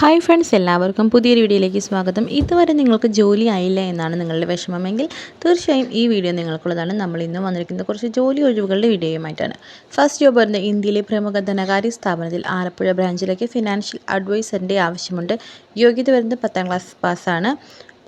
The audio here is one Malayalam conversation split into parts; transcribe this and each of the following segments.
ഹായ് ഫ്രണ്ട്സ് എല്ലാവർക്കും പുതിയൊരു വീഡിയോയിലേക്ക് സ്വാഗതം. ഇതുവരെ നിങ്ങൾക്ക് ജോലി ആയില്ല എന്നാണ് നിങ്ങളുടെ വിഷമമെങ്കിൽ തീർച്ചയായും ഈ വീഡിയോ നിങ്ങൾക്കുള്ളതാണ്. നമ്മൾ ഇന്ന് വന്നിരിക്കുന്നത് കുറച്ച് ജോലി ഒഴിവുകളുടെ വീഡിയോയുമായിട്ടാണ്. ഫസ്റ്റ് ജോബ് വരുന്ന ഇന്ത്യയിലെ പ്രമുഖ ധനകാര്യ സ്ഥാപനത്തിൽ ആലപ്പുഴ ബ്രാഞ്ചിലേക്ക് ഫിനാൻഷ്യൽ അഡ്വൈസറിന്റെ ആവശ്യമുണ്ട്. യോഗ്യത വരുന്നത് പത്താം ക്ലാസ് പാസ്സാണ്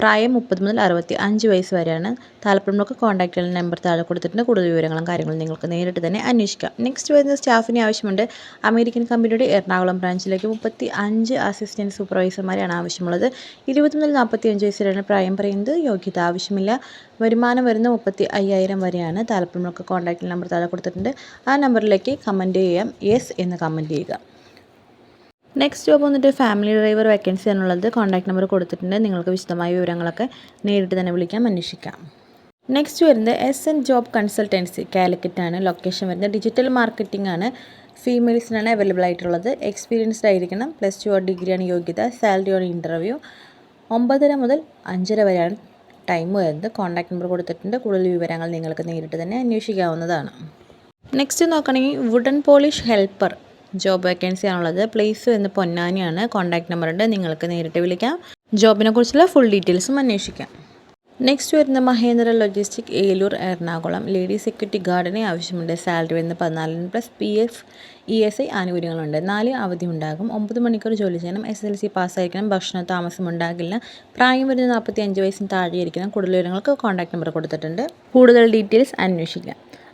പ്രായം മുപ്പത് മുതൽ അറുപത്തി അഞ്ച് വയസ്സ് വരെയാണ്. താല്പര്യമുള്ളവർക്ക് കോൺടാക്ട് നമ്പർ താഴെ കൊടുത്തിട്ടുണ്ട്. കൂടുതൽ വിവരങ്ങളും കാര്യങ്ങളും നിങ്ങൾക്ക് നേരിട്ട് തന്നെ അന്വേഷിക്കാം. നെക്സ്റ്റ് വരുന്ന സ്റ്റാഫിന് ആവശ്യമുണ്ട്. അമേരിക്കൻ കമ്പനിയുടെ എറണാകുളം ബ്രാഞ്ചിലേക്ക് മുപ്പത്തി അഞ്ച് അസിസ്റ്റന്റ് സൂപ്പർവൈസർമാരെയാണ് ആവശ്യമുള്ളത്. ഇരുപത് മുതൽ നാൽപ്പത്തി അഞ്ച് വയസ്സ് വരെയാണ് പ്രായം പറയുന്നത്. യോഗ്യത ആവശ്യമില്ല. വരുമാനം വരുന്ന മുപ്പത്തി അയ്യായിരം വരെയാണ്. താല്പര്യമുള്ളവർക്ക് കോൺടാക്ട് നമ്പർ താഴെ കൊടുത്തിട്ടുണ്ട്. ആ നമ്പറിലേക്ക് കമന്റ് ചെയ്യാം. യെസ് എന്ന് കമന്റ് ചെയ്യുക. നെക്സ്റ്റ് ജോബ് വന്നിട്ട് ഫാമിലി ഡ്രൈവർ വേക്കൻസി എന്നുള്ളത് കോൺടാക്ട് നമ്പർ കൊടുത്തിട്ടുണ്ട്. നിങ്ങൾക്ക് വിശദമായ വിവരങ്ങളൊക്കെ നേരിട്ട് തന്നെ വിളിക്കാം അന്വേഷിക്കാം. നെക്സ്റ്റ് വരുന്നത് S N job consultancy Calicut ആണ്. ലൊക്കേഷൻ വരുന്നത് ഡിജിറ്റൽ മാർക്കറ്റിംഗ് ആണ്. ഫീമെയിൽസിനാണ് അവൈലബിൾ ആയിട്ടുള്ളത്. എക്സ്പീരിയൻസ്ഡ് ആയിരിക്കണം. പ്ലസ് ടു ഓർ ഡിഗ്രിയാണ് യോഗ്യത. സാലറി ഓർ ഇന്റർവ്യൂ ഒമ്പതര മുതൽ അഞ്ചര വരെയാണ് ടൈം വരുന്നത്. കോൺടാക്ട് നമ്പർ കൊടുത്തിട്ടുണ്ട്. കൂടുതൽ വിവരങ്ങൾ നിങ്ങൾക്ക് നേരിട്ട് തന്നെ അന്വേഷിക്കാവുന്നതാണ്. നെക്സ്റ്റ് നോക്കുകയാണെങ്കിൽ wooden polish helper job vacancy ആണുള്ളത്. പ്ലേസ് എന്ന് പൊന്നാനിയാണ്. കോൺടാക്ട് നമ്പർ ഉണ്ട്. നിങ്ങൾക്ക് നേരിട്ട് വിളിക്കാം. ജോബിനെ കുറിച്ചുള്ള ഫുൾ ഡീറ്റെയിൽസും അന്വേഷിക്കാം. നെക്സ്റ്റ് വരുന്ന Mahendra logistic Eloor Ernakulam. Lady security ഗാർഡിനെ ആവശ്യമുണ്ട്. സാലറി വരുന്ന പതിനാലിന് plus P F E S I ആനുകൂല്യങ്ങളുണ്ട്. നാല് അവധി ഉണ്ടാകും. ഒമ്പത് മണിക്കൂർ ജോലി ചെയ്യണം. എസ് എൽ സി പാസ്സായിരിക്കണം. ഭക്ഷണ താമസം ഉണ്ടാകില്ല. പ്രായം വരുന്ന നാൽപ്പത്തി അഞ്ച് വയസ്സിന് താഴെയായിരിക്കണം. കൂടുതൽ വിവരങ്ങൾക്ക് കോൺടാക്ട് നമ്പർ കൊടുത്തിട്ടുണ്ട്. കൂടുതൽ ഡീറ്റെയിൽസ് അന്വേഷിക്കാം.